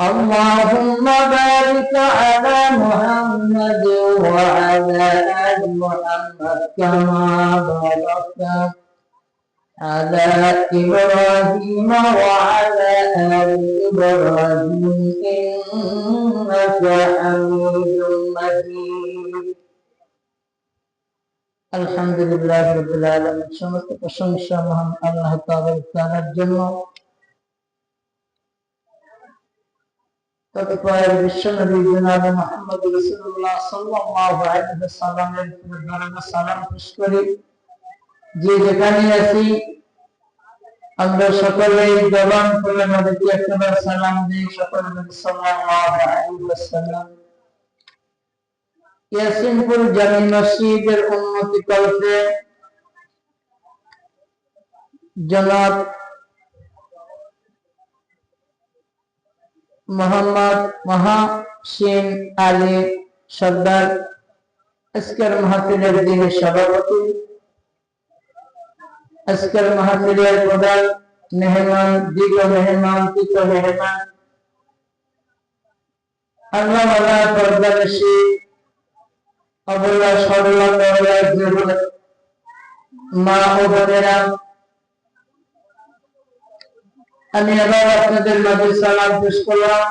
اللهم بارك على محمد وعلى آل محمد كما باركت على إبراهيم وعلى آل إبراهيم إنك حميد مجيد الحمد لله رب العالمين সমস্ত প্রশংসা মহান আল্লাহ তাআলার জন্য তৎপর বিশ্বনবী জনাব মুহাম্মদ রাসূলুল্লাহ সাল্লাল্লাহু আলাইহি ওয়াসাল্লামের দরবারে সালাম পেশ করি। যে যেখানে আছি, আমরা সকলে জবান খুলে নবীকে একবার সালাম দিই, সকল সাল্লাল্লাহু আলাইহি ওয়াসাল্লাম। ইয়াসিনপুর জামি মসজিদের উন্নতি কল্পে জনাব মোহাম্মদ মহাসিন আলী সর্দার আজকের মাহফিলের যিনি সভাপতি, আজকের মাহফিলের প্রধান মেহমান, দীর্ঘ মেহমান তৃত মেহমান, আল্লাহ আল্লাহ পর্দাবেশী অবলা সরলা মা ও বোনেরা আমি আবার আপনাদের মাঝে সালাম পেশ করলাম।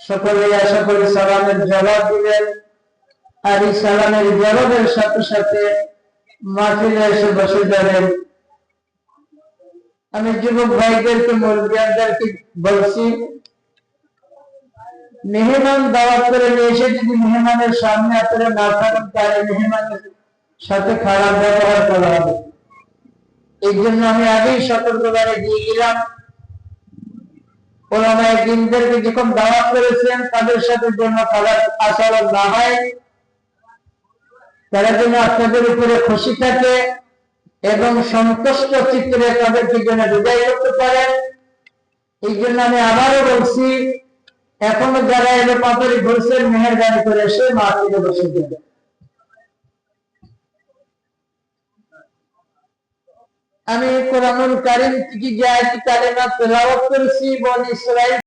সকলে আশা সালামের জবাব দিবেন। আর এই সালামের জবাবের সাথে সাথে মাহফিলে এসে বসে যাবেন। আমি যুবক ভাইদেরকে, মুরব্বিয়ানদেরকে বলছি, মেহমান দাওয়াত করে এসে যদি মেহমানের সামনে আপনারা না থাকেন, তাহলে মেহমানের সাথে খারাপ ব্যবহার করা হবে। এই জন্য আমি আগেই সতর্কবারে দিয়ে গেলাম ওলামায় যখন দাওয়াত করেছেন, তাদের সাথে জন্য আচরণ না হয়, তারা যেন আপনাদের উপরে খুশি থাকে এবং সন্তুষ্ট চিত্রে তাদেরকে যেন বিদায় করতে পারেন। এই জন্য আমি আবারও বলছি, এখনও যারা এলো পাথরে ঘুরছেন মেহরবানি করে এসে মাহফিলে বসে দেবে আমি কোরআনুল কারিম থেকে যে আয়াতি কালেমা তেলাওয়াত করেছি বনি ইসরাইল